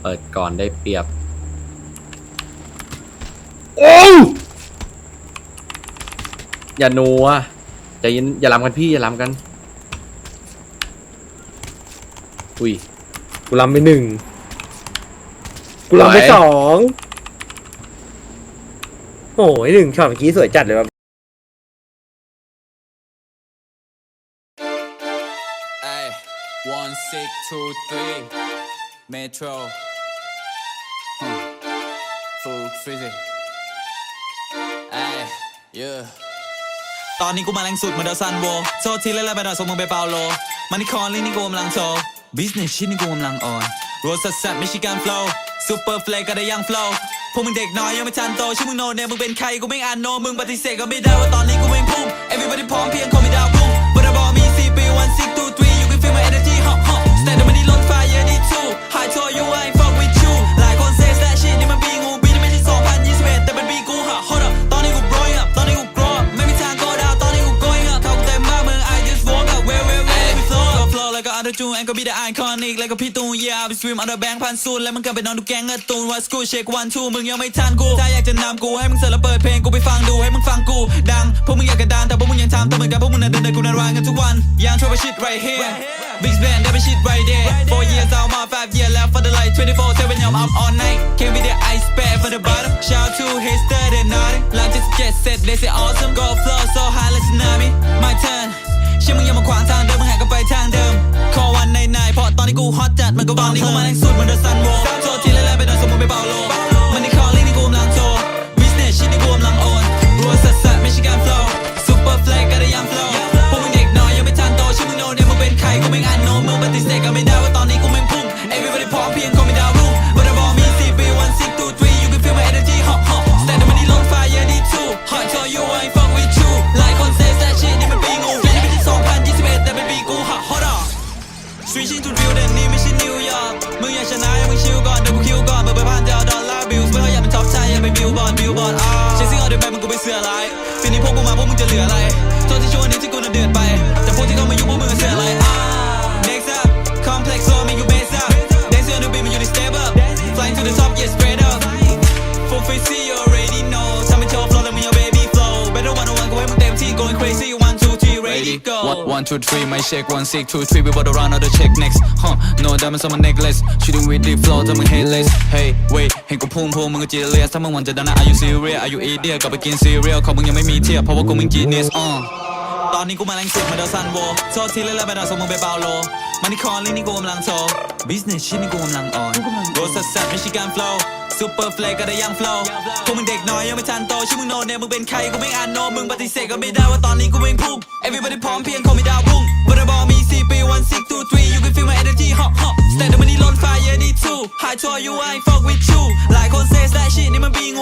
เปิดก่อนได้เปรียบ โอ้วอย่านัวใจเย็นอย่าล้ำกันพี่อย่าล้ำกัน อุ้ย กูลำไปหนึ่งกูลำไปไหวสองโอ้ยหนึ่งช็อตเมื่อกี้สวยจัดเลยว่ะ Ay, one six two three, Metro. food freezing ตอนนี้กูมาแรงสุดเหมือนดาวซันโวโซทีเล่นไปดอวสมมึงไปเปาโลมันนี่คอนลี่นี่กูกำลังโชว์ business ชิ้นนี่กูกำลังออนโรสแซ่บมิชิแกนฟล o w super flake ก็ได้ยัง flow พวกมึงเด็กน้อยยังไม่ทันโตชื่อมึงโนเนมมึงเป็นใครกูไม่อ่านโนมึงปฏิเสธก็ไม่ได้ว่าตอนนี้กูเป็นพุ่ม everybody พร้อมเพียงคอมีดาวพุ่งบราบอมี4ปี1 6 2 3 flow แล้วก็ under tune and ก็ be the iconic แล้วก็พี่ตูน yeah I be swim under bank พันซูนแล้วมึงก็ไปนอนดูแกงเงินตูนว่า school shake one two มึงยังไม่ทันกูถ้าอยากจะนำกูให้มึงเสิร์ฟแล้วเปิดเพลงกูไปฟังดูให้มึงฟังกูดังพวกมึงอยากกระดานแต่พวกมึงยังทำแต่เหมือนกับพวกมึงนั้นเดินเดินกูนั้นวางกันทุกวันยังชอบไป shit right here big band ได้ไป shit right there four years out my five year left for the light 24 7 I'm up all night can't be the ice bag for the bottom shout to his third and naughty หลังจากเจ็ดเสร็จ they say awesome go flow กูฮอตจัดมันก็บางนี่กูมาแรงสุดเหมือนเดอะซันโวโชว์ทีแล้วแล้วไปโดนสมมุติไปเบาลม ชนะให้มึงชิวก่อนเดี๋ยวกูคิวก่อนเบอร์ไปพันเดียวดอลลาร์บิลส์ไม่เขาอยากเป็นท็อปชายอยากเป็นบิลบอร์ดบิลบอร์ดอ่า Chasing all the bad มึงกูไปเสือลายปีนี้พวกกูมาพวกมึงจะเหลืออะไรโทษที่ช่วงนี้ที่กูน่ะเดือดไป แต่พวกที่เข้ามายุ่งพวกมึงเสืออะไร three ready go One, one, two, three, my shake, one, six, two, three, we about to run out the check next. Huh, no diamonds on my necklace. Shooting with the flow, ทำมึง headless. Hey, wait, เห็นกูพุ่งพุ่งมึงก็ jealous ถ้ามึงหวันจะดังนะ Are you serious Are you idiot กลับไปกิน cereal ของมึงยังไม่มีเทียบเพราะว่ากูมึง genius อ่อตอนนี้กูมาแรงสุดมือนเดาซันโวโทษทีแล้วแล้วไปหน่อยส่งมึงไปเปาโลมันนี่คอนลี่นี่กูกำลังโชว์ business ชิดนี่กูกำลังออนโรสสัสสัสไม่ใช่การ flow ซูเปอร์เฟลก็ได้ยังฟลอร์พวกมึงเด็กน้อยยังไม่ทันโตชื่อมึงโนเนี่ยมึงเป็นใครกูไม่อ่านโนมึงปฏิเสธก็ไม่ได้ว่าตอนนี้กูเองพุ่ง everybody พร้อมเพียงคอมีดาวพุ่งบัตรบอมีสี่ปี one six two three you can feel my energy hot hot stand up มันนี่ล้นไฟ yeah need to high to you I ain't fuck with you หลายคน say that shit นี่มันปีง